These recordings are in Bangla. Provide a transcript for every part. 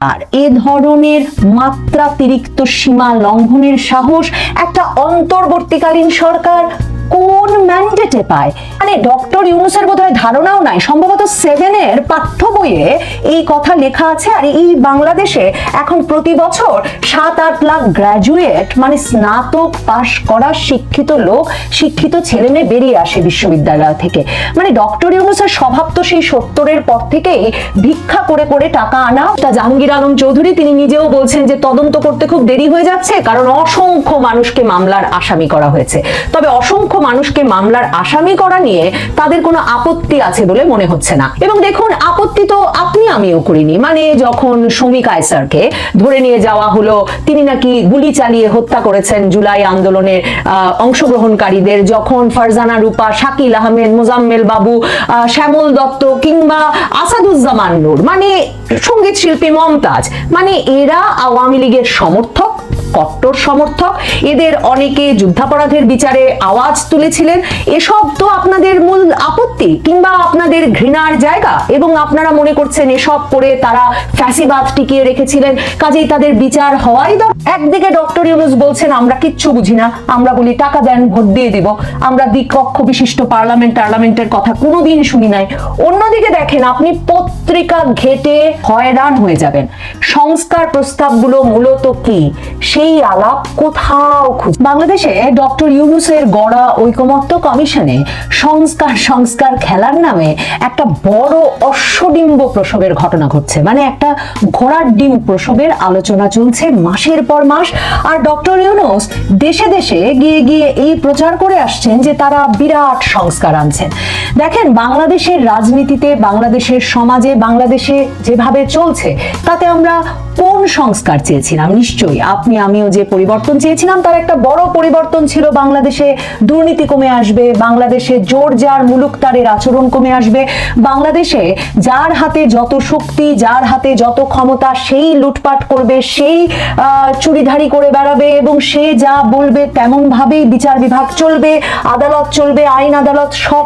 আর এ ধরনের মাত্রাতিরিক্ত সীমা লঙ্ঘনের সাহস একটা অন্তর্বর্তীকালীন সরকার কোন ম্যান্ডেটে পায়? মানে ডক্টর ইউনুসের বোধহয় ধারণাও নাই। সম্ভবত সেভেনের পাঠ্য বইয়ে এই কথা লেখা আছে। আর এই বাংলাদেশে এখন প্রতি বছর সাত আট লাখ গ্রাজুয়েট মানে স্নাতক পাশ করা শিক্ষিত লোক, শিক্ষিত ছেলে মেয়ে বেরিয়ে আসে বিশ্ববিদ্যালয় থেকে। মানে ডক্টর ইউনুসের স্বভাব তো সেই সত্তরের পর থেকেই ভিক্ষা করে করে টাকা আনা। তা জাহাঙ্গীর আলম চৌধুরী, তিনি নিজেও বলছেন যে তদন্ত করতে খুব দেরি হয়ে যাচ্ছে, কারণ অসংখ্য মানুষকে মামলার আসামি করা হয়েছে। তবে অসংখ্য মানুষকে মামলার আসামি করা নিয়ে তাদের কোনো আপত্তি আছে বলে মনে হচ্ছে না। এবং দেখুন, আপত্তি তো আপনি আমিও করিনি। মানে যখন শমী কায়সারকে ধরে নিয়ে যাওয়া হলো, তিনি নাকি গুলি চালিয়ে হত্যা করেছেন জুলাই আন্দোলনের অংশগ্রহণকারীদের। যখন ফারজানা রূপা, শাকিল আহমেদ, মোজাম্মেল বাবু শ্যামল দত্ত কিংবা আসাদুজ্জামান নূর মানে সংগীত শিল্পী মমতাজ মানে এরা আওয়ামী লীগের সমর্থক কট্টর সমর্থক। এদের অনেকে যুদ্ধাপরাধের বিচারে আওয়াজ তুলেছিলেন। এসব তো আপনাদের মূল আপত্তি কিংবা আপনাদের ঘৃণার জায়গা এবং আপনারা মনে করছেন এসব করে তারা ফ্যাসিবাদ টিকিয়ে রেখেছিলেন। কাজেই তাদের বিচার হওয়াই দরকার একদিকে ডক্টর ইউনুস বলছেন, আমরা কিচ্ছু বুঝি না, আমরা বলি টাকা দেন, ভোট দিয়ে দিব। আমরা দ্বিকক্ষ বিশিষ্ট পার্লামেন্ট, টার্লামেন্টের কথা কোনোদিন শুনি নাই। অন্যদিকে দেখেন, আপনি পত্রিকা ঘেটে হয়রান হয়ে যাবেন। সংস্কার প্রস্তাবগুলো মূলত কি? সেই আলাপ কোথাও খুঁজ বাংলাদেশে ডক্টর ইউনুসের গড়া ঐকমত্য কমিশনে সংস্কার সংস্কার খেলার নামে একটা বড় অশ্বডিম্ব প্রসবের ঘটনা ঘটছে। মানে একটা ঘোড়ার ডিম প্রসবের আলোচনা চলছে মাসের পর মাস। আর ডক্টর ইউনুস দেশে দেশে গিয়ে গিয়ে এই প্রচার করে আসছেন যে তারা বিরাট সংস্কার আনছেন। দেখেন, বাংলাদেশের রাজনীতিতে, বাংলাদেশের সমাজে, বাংলাদেশে যেভাবে চলছে, তাতে আমরা কোন সংস্কার চেয়েছিলাম? নিশ্চয়ই আপনি আমিও যে পরিবর্তন চেয়েছিলাম, তার একটা বড় পরিবর্তন ছিল বাংলাদেশে দুর্নীতি কমে আসবে, বাংলাদেশে জোর যার মুলুক তারের আচরণ কমে আসবে, বাংলাদেশে যার হাতে যত শক্তি, যার হাতে যত ক্ষমতা, সেই লুটপাট করবে, সেই চুরিধারি করে বেড়াবে এবং সে যা বলবে তেমন ভাবেই বিচার বিভাগ চলবে, আদালত চলবে, আইন আদালত সব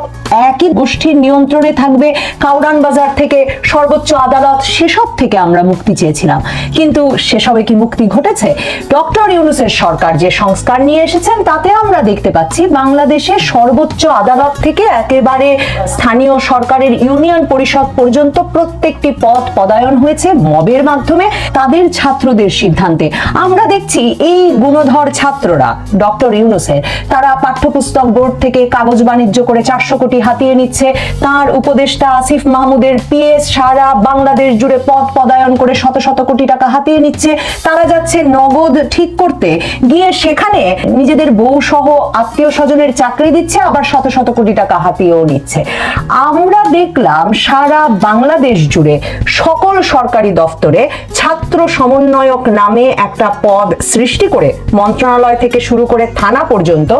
একই গোষ্ঠীর নিয়ন্ত্রণে থাকবে, কাউরান বাজার থেকে সর্বোচ্চ আদালত, সেসব থেকে আমরা মুক্তি চেয়েছিলাম। কিন্তু সেসবে কি মুক্তি ঘটেছে? ডক্টর ইউনুসের সরকার যে সংস্কার নিয়ে এসেছেন, তাতে আমরা দেখতে পাচ্ছি বাংলাদেশে সর্বোচ্চ আদালত থেকে একেবারে স্থানীয় সরকারের ইউনিয়ন পরিষদ পর্যন্ত প্রত্যেকটি পদ পদায়ন হয়েছে মবের মাধ্যমে তাদের ছাত্রদের সিদ্ধান্তে। আমরা দেখছি এই গুণধর ছাত্ররা, ডক্টর ইউনুসের, তারা পাঠ্যপুস্তক বোর্ড থেকে কাগজ বাণিজ্য করে চারশো কোটি হাতিয়ে নিচ্ছে। তার উপদেষ্টা আসিফ মাহমুদের পিএস সারা বাংলাদেশ জুড়ে পদ পদায়ন করে শত শত কোটি টাকা হাতিয়ে নিচ্ছে। তারা যাচ্ছে নগদ ঠিক করতে গিয়ে সেখানে নিজেদের বউ সহ আত্মীয় স্বজনের চাকরি দিচ্ছে, আবার শত শত কোটি টাকা হাতিয়েও নিচ্ছে। আমরা দেখলাম সারা বাংলাদেশ জুড়ে সকল সরকারি দফতরে ছাত্র সমন্বয়ক নামে একটা পদ সৃষ্টি করে মন্ত্রণালয় থেকে শুরু করে থানা পর্যন্ত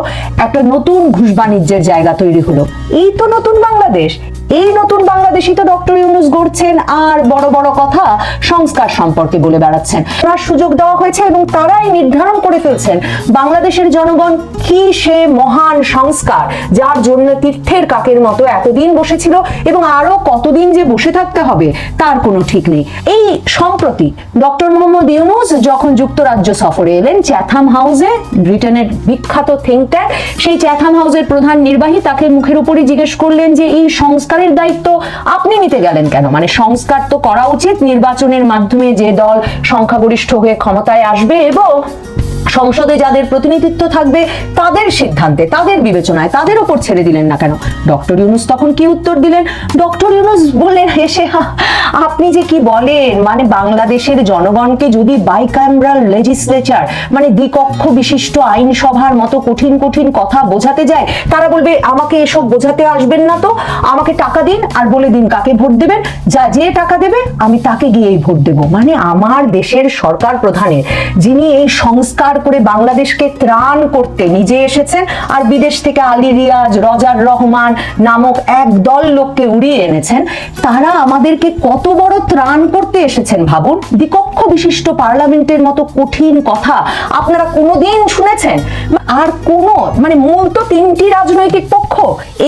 একটা নতুন ঘুষ বাণিজ্যের জায়গা তৈরি হলো। এই তো নতুন বাংলাদেশ। এই নতুন বাংলাদেশই তো ডক্টর ইউনুস গড়ছেন, আর বড় বড় কথা সংস্কার সম্পর্কে বলে বেড়াচ্ছেন। তার সুযোগ দেওয়া হয়েছে এবং তারাই নির্ধারণ করে ফেলছেন বাংলাদেশের জনগণ কি সে মহান সংস্কার যার জন্য তীর্থের কাকের মতো এতদিন বসেছিল এবং আরও কতদিন যে বসে থাকতে হবে তার কোনো ঠিক নেই। এই সম্প্রতি ডক্টর মোহাম্মদ ইউনুস যখন যুক্তরাজ্য সফরে এলেন, চ্যাথাম হাউসে, ব্রিটেনের বিখ্যাত থিঙ্ক ট্যাঙ্ক, সেই চ্যাথাম হাউসের প্রধান নির্বাহী তাকে মুখের উপরই জিজ্ঞেস করলেন যে এই সংস্কারের দায়িত্ব, আপনি নিতে গেলেন কেন? মানে সংস্কার তো করা উচিত, নির্বাচনের মাধ্যমে যে দল সংখ্যাগরিষ্ঠ হয়ে ক্ষমতায় আসবে এবং সংসদে যাদের প্রতিনিধিত্ব থাকবে তাদের সিদ্ধান্তে তাদের বিবেচনায় তাদের ওপর ছেড়ে দিলেন না কেন? ডক্টর ইউনুস তখন কি উত্তর দিলেন? ডক্টর ইউনুস বললেন হেসে "হা, আপনি যে কি বলেন মানে বাংলাদেশের জনগণকে যদি বাইক্যামরাল লেজিসলেচার মানে দ্বিকক্ষ বিশিষ্ট আইনসভার মতো কঠিন কঠিন কথা বোঝাতে যায় তারা বলবে আমাকে এসব বোঝাতে আসবেন না তো আমাকে টাকা দিন আর বলে দিন কাকে ভোট দেবেন। যা যে টাকা দেবে আমি তাকে গিয়েই ভোট দেব। মানে আমার দেশের সরকার প্রধানের যিনি এই সংস্কার উদ্ধার করে বাংলাদেশকে ত্রাণ করতে নিজে এসেছেন আর বিদেশ থেকে আলী রিয়াজ, রজার রহমান নামক এক দল লোককে উড়িয়ে এনেছেন। তারা আমাদেরকে কত বড় ত্রাণ করতে এসেছেন ভাবুন? দ্বিকক্ষ বিশিষ্ট পার্লামেন্টের মতো কঠিন কথা আপনারা কোনোদিন শুনেছেন? আর কোন মানে মূল তো তিনটি রাজনৈতিক পক্ষ।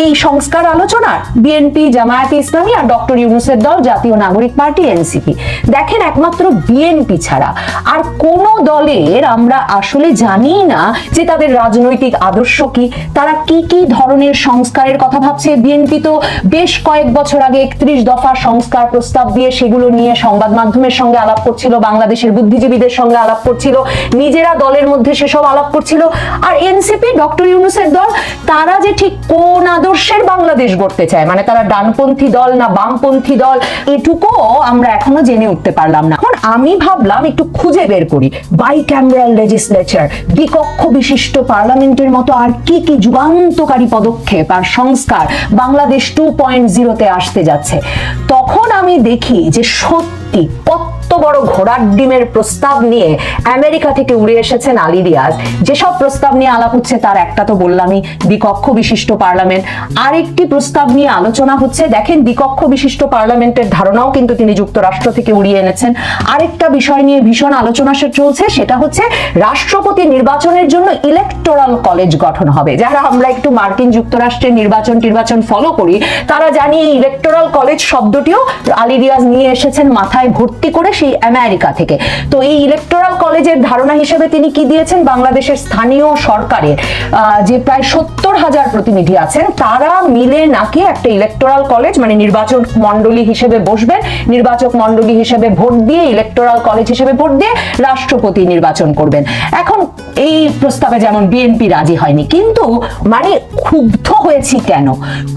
এই সংস্কার আলোচনা বিএনপি, জামায়াতে ইসলামী আর ডক্টর ইউনুসের দল, জাতীয় নাগরিক পার্টি, এনসিপি। দেখেন একমাত্র বিএনপি ছাড়া। আর কোন দলের আমরা আসলে জানি না যে তাদের রাজনৈতিক আদর্শ কি। তারা কি কি ধরনের সংস্কারের কথা ভাবছে? বিএনপি তো বেশ কয়েক বছর আগে একত্রিশ দফা সংস্কার প্রস্তাব দিয়ে সেগুলো নিয়ে সংবাদ মাধ্যমের সঙ্গে আলাপ করছিল। বাংলাদেশের বুদ্ধিজীবীদের সঙ্গে আলাপ করছিল, নিজেরা দলের মধ্যে সেসব আলাপ করছিল। আর এনসিপি ডক্টর ইউনুসের দল, তারা যে ঠিক কোন আদর্শের বাংলাদেশ গড়তে চায় মানে তারা ডানপন্থী দল না বামপন্থী দল, এটুকুও আমরা এখনও জেনে উঠতে পারলাম না। এখন আমি ভাবলাম একটু খুঁজে বের করি বাই ক্যামেরাল লেজিসলেচার দ্বিকক্ষ বিশিষ্ট পার্লামেন্টের মতো আর কি কি যুগান্তকারী পদক্ষেপ আর সংস্কার বাংলাদেশ টু পয়েন্ট জিরোতে আসতে যাচ্ছে। তখন আমি দেখি যে সত্যি বড় ঘোড়ার ডিমের প্রস্তাব নিয়ে আমেরিকা থেকে উড়ে এসেছেন আলী রিয়াজ। যেসব প্রস্তাব নিয়ে আলাপ হচ্ছে তার একটা তো বললামই, দ্বিকক্ষ বিশিষ্ট পার্লামেন্ট। আরেকটি প্রস্তাব নিয়ে আলোচনা হচ্ছে, দেখেন দ্বিকক্ষ বিশিষ্ট পার্লামেন্টের ধারণাও কিন্তু তিনি যুক্তরাষ্ট্র থেকে উড়িয়ে এনেছেন। আরেকটা বিষয় নিয়ে ভীষণ আলোচনা চলছে, সেটা হচ্ছে রাষ্ট্রপতি নির্বাচনের জন্য ইলেকটোরাল কলেজ গঠন হবে। যারা আমরা একটু মার্কিন যুক্তরাষ্ট্রের নির্বাচন টির্বাচন ফলো করি, তারা জানি ইলেকটোরাল কলেজ শব্দটিও আলী রিয়াজ নিয়ে এসেছেন, মাথায় ভর্তি করে সেই আমেরিকা থেকে। তো এই ইলেকটোরাল কলেজের ধারণা হিসেবে তিনি কি দিয়েছেন? বাংলাদেশের স্থানীয় সরকারের যে প্রায় সত্তর হাজার প্রতিনিধি আছেন, তারা মিলে নাকি একটা ইলেকটোরাল কলেজ মানে নির্বাচক মন্ডলী হিসেবে বসবেন, নির্বাচক মন্ডলী হিসেবে ভোট দিয়ে ইলেকটোরাল কলেজ হিসেবে ভোট দিয়ে রাষ্ট্রপতি নির্বাচন করবেন। এখন এই প্রস্তাবে যেমন বিএনপি রাজি হয়নি, কিন্তু মানে ক্ষুব্ধ হয়েছি কেন?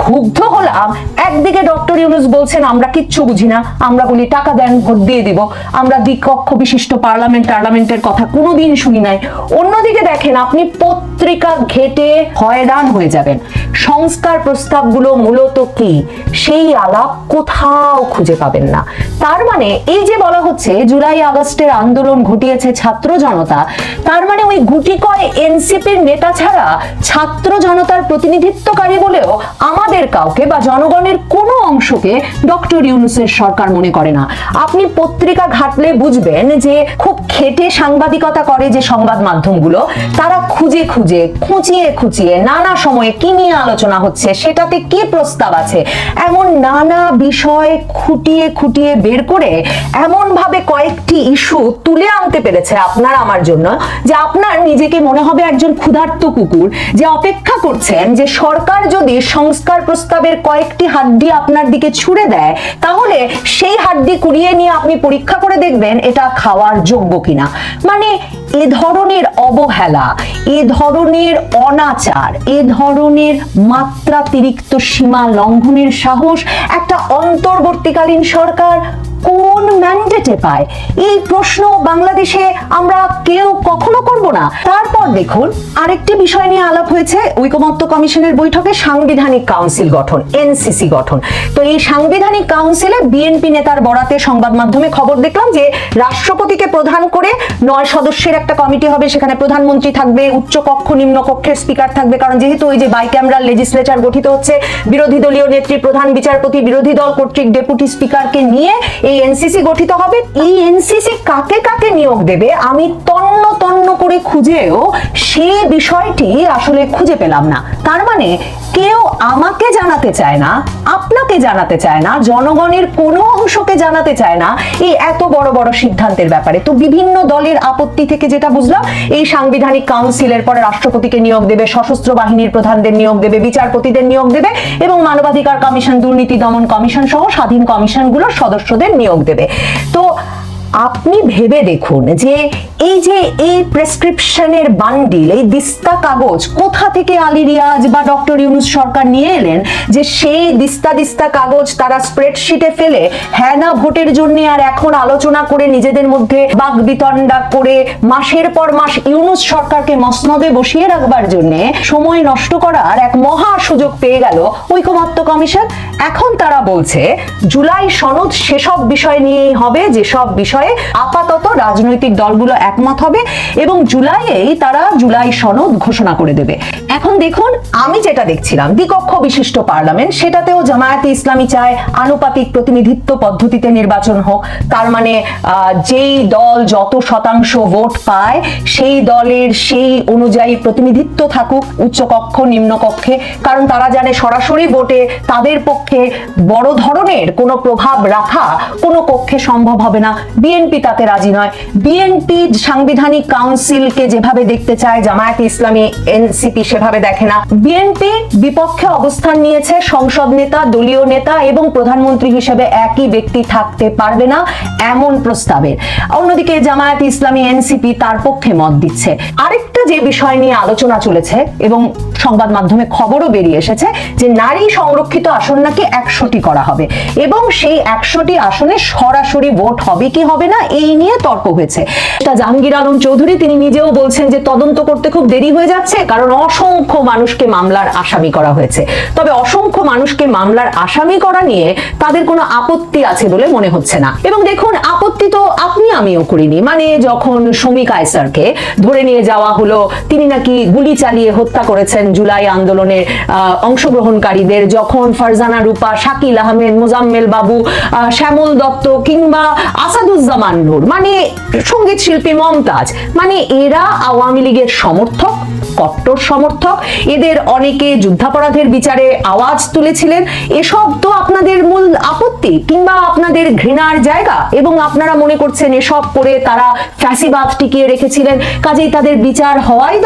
ক্ষুব্ধ হলাম, একদিকে ডক্টর ইউনুস বলছেন, আমরা কিচ্ছু বুঝি না, আমরা বলি টাকা দেন, ভোট দিয়ে দিব, আমরা দ্বিকক্ষ বিশিষ্ট পার্লামেন্ট, টার্লামেন্টের কথা কোনোদিন শুনি নাই। অন্যদিকে দেখেন, আপনি পত্রিকা ঘেটে হয়রান হয়ে যাবেন। সংস্কার প্রস্তাবগুলো মূলত কি? সেই আলাপ কোথাও খুঁজে পাবেন না। তার মানে এই যে বলা হচ্ছে, জুলাই আগস্টের আন্দোলন ঘটিয়েছে ছাত্র জনতা, তার মানে ওই গুটি কয় এনসিপির নেতা ছাড়া ছাত্র জনতার প্রতিনিধিত্বকারী বলেও আমাদের কাউকে বা জনগণের কোনো অংশকে ডক্টর ইউনুসের সরকার মনে করে না। আপনি পত্রিকা ঘাটলে বুঝবেন যে খুব খেটে সাংবাদিকতা করে যে সংবাদ মাধ্যমগুলো, তারা খুঁজে খুঁজে, খুঁচিয়ে খুঁচিয়ে নানা সময়ে কি নিয়ে আলোচনা হচ্ছে, সেটাতে কি প্রস্তাব আছে, এমন নানা বিষয় খুঁটিয়ে খুঁটিয়ে বের করে এমন ভাবে কয়েকটি ইস্যু তুলে আনতে পেরেছে আপনার, আমার জন্য, যে আপনার নিজেকে মনে হবে একজন ক্ষুধার্ত কুকুর যে অপেক্ষা করছেন যে সরকার যদি সংস্কার প্রস্তাবের কয়েকটি হাড্ডি আপনার দিকে ছুড়ে দেয়, তাহলে সেই হাড্ডি কুড়িয়ে নিয়ে আপনি পরীক্ষা করে দেখবেন এটা খাওয়ার যোগ্য কিনা। মানে এ ধরনের অবহেলা, এ ধরনের অনাচার, এ ধরনের মাত্রাতিরিক্ত সীমা লঙ্ঘনের সাহস একটা অন্তর্বর্তীকালীন সরকার কোন ম্যান্ডেটে পায়? এই প্রশ্ন বাংলাদেশে আমরা কেউ কখনো করব না। তারপর দেখুন, আরেকটি বিষয় নিয়ে আলাপ হয়েছে। ঐকমত্য কমিশনের বৈঠকে সাংবিধানিক কাউন্সিল গঠন, এনসিসি গঠন। তো এই সাংবিধানিক কাউন্সিলে বিএনপি নেতার বরাতে সংবাদ মাধ্যমে খবর দেখলাম যে রাষ্ট্রপতিকে প্রধান করে নয় সদস্যের একটা কমিটি হবে, সেখানে প্রধানমন্ত্রী থাকবে, উচ্চ কক্ষ, নিম্ন কক্ষের স্পিকার থাকবে। কারণ যেহেতু ওই যে বাইক্যামেরাল লেজিসলেচার গঠিত হচ্ছে, বিরোধী দলীয় নেত্রী প্রধান বিচারপতি, বিরোধী দল কর্তৃক ডেপুটি স্পিকারকে নিয়ে এই এনসিসি গঠিত হবে, এই এনসিসি কাকে কাকে নিয়োগ দেবে আমি তন্ন তন্ন করে খুঁজেও সে বিষয়টি আসলে খুঁজে পেলাম না। তার মানে কেউ আমাকে জানাতে চায় না, আপনাকে জানাতে চায় না, জনগণের কোনো অংশকে জানাতে চায় না, এই এত বড় বড় সিদ্ধান্তের ব্যাপারে। তো বিভিন্ন দলের আপত্তি থেকে যেটা বুঝলাম, এই সাংবিধানিক কাউন্সিলের পরে রাষ্ট্রপতিকে নিয়োগ দেবে, সশস্ত্র বাহিনীর প্রধানদের নিয়োগ দেবে, বিচারপতিদের নিয়োগ দেবে, এবং মানবাধিকার কমিশন, দুর্নীতি দমন কমিশন সহ স্বাধীন কমিশনগুলোর সদস্যদের নিয়োগ দেবে। তো আপনি ভেবে দেখুন যে এই যে এই প্রেসক্রিপশনের বান্ডিল এই দিস্তা কাগজ, কোথা থেকে আলী রিয়াজ বা ডক্টর ইউনুস সরকার নিয়ে এলেন যে সেই দিস্তা দিস্তা কাগজ তারা স্প্রেডশিটে ফেলে হ্যাঁ না ভোটের জন্য আর এখন আলোচনা করে নিজেদের মধ্যে বাক বিতণ্ডা করে মাসের পর মাস ইউনুস সরকারকে মসনদে বসিয়ে রাখবার জন্য সময় নষ্ট করার এক মহা সুযোগ পেয়ে গেল ঐকমত্য কমিশন। এখন তারা বলছে, জুলাই সনদ সেসব বিষয় নিয়েই হবে, যেসব বিষয় বিষয়ে আপাতত রাজনৈতিক দলগুলো একমত হবে এবং জুলাইয়েই তারা জুলাই সনদ ঘোষণা করে দেবে। এখন দেখুন, আমি যেটা দেখছিলাম, দ্বিকক্ষ বিশিষ্ট পার্লামেন্ট, সেটাতেও জামায়াতে ইসলামী চায় আনুপাতিক প্রতিনিধিত্ব পদ্ধতিতে নির্বাচন হোক। তার মানে যেই দল যত শতাংশ ভোট পায়, সেই দলের সেই অনুযায়ী প্রতিনিধিত্ব থাকুক উচ্চকক্ষ, নিম্নকক্ষে। কারণ তারা জানে সরাসরি ভোটে তাদের পক্ষে বড় ধরনের কোনো প্রভাব রাখা কোনো কক্ষে সম্ভব হবে না। বিএনপি তাতে রাজি নয়। বিএনপি সাংবিধানিক কাউন্সিলকে যেভাবে দেখতে চায় জামায়াতে ইসলামী, এনসিপি সেভাবে দেখে না। বিএনপি বিপক্ষে অবস্থান নিয়েছে সংসদ নেতা, দলীয় নেতা এবং প্রধানমন্ত্রী হিসেবে একই ব্যক্তি থাকতে পারবে না এমন প্রস্তাবে। অন্যদিকে জামায়াত ইসলামী এনসিপি তার পক্ষে মত দিচ্ছে। আরেকটা যে বিষয় নিয়ে আলোচনা চলেছে এবং সংবাদ মাধ্যমে খবরও বেরিয়ে এসেছে যে নারী সংরক্ষিত আসন নাকি একশোটি করা হবে। এবং সেই একশোটি আসনে সরাসরি ভোট হবে কি হবে না, এই নিয়ে তর্ক হয়েছে। তা জাহাঙ্গীর আলম চৌধুরী, তিনি নিজেও বলছেন যে তদন্ত করতে খুব দেরি হয়ে যাচ্ছে, কারণ অসংখ্য মানুষকে মামলার আসামি করা হয়েছে। তবে অসংখ্য মানুষকে মামলার আসামি করা নিয়ে তাদের কোনো আপত্তি আছে বলে মনে হচ্ছে না। এবং দেখুন, আপত্তি তো আপনি আমিও করিনি। মানে যখন শমিক আয়সারকে ধরে নিয়ে যাওয়া হলো তিনি নাকি গুলি চালিয়ে হত্যা করেছেন জুলাই আন্দোলনের অংশগ্রহণকারীদের। যখন ফারজানা রূপা, শাকিল আহমেদ, মোজাম্মেল বাবু শ্যামল দত্ত কিংবা আসাদুজ্জামান নূর মানে সংগীত শিল্পী মমতাজ মানে এরা আওয়ামী লীগের সমর্থক, কট্টর সমর্থক, এদের অনেকে যুদ্ধাপরাধের বিচারে আওয়াজ তুলেছিলেন। এসব তো আপনাদের মূল আপত্তি কিংবা আপনাদের ঘৃণার জায়গা, এবং আপনারা মনে করছেন এসব করে তারা ফ্যাসিবাদ টিকিয়ে রেখেছিলেন। কাজেই তাদের বিচার হওয়াই